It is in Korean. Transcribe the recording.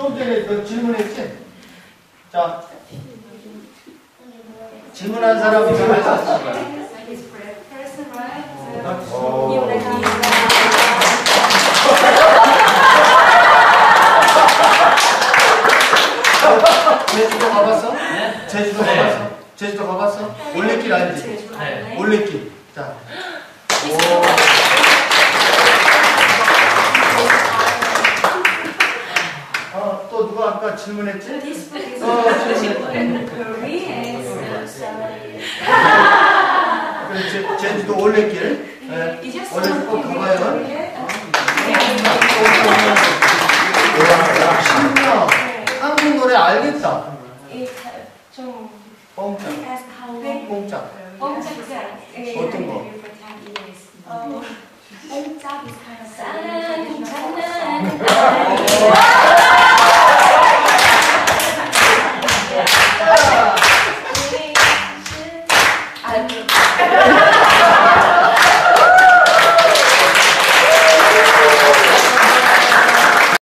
좀 전에 그 질문했지? 자, 질문한 사람이 줬습니다. Nhiều đại học 제주도 가봤어? 네? 제주도 네. 가봤어? 제주도 가봤어? 올레길 알지? 네. 올레길. 자, 어, 또 누가 아까 질문했지? This is 어, in Korean, so 그래, 제, 제주도 올레길. 네. 올레길 꼭 가봐요. 야, 신나. 한국 노래 알겠다. 뽕짝. 뽕짝. 어떤 거? 어, 뽕짝 is 사랑 장난.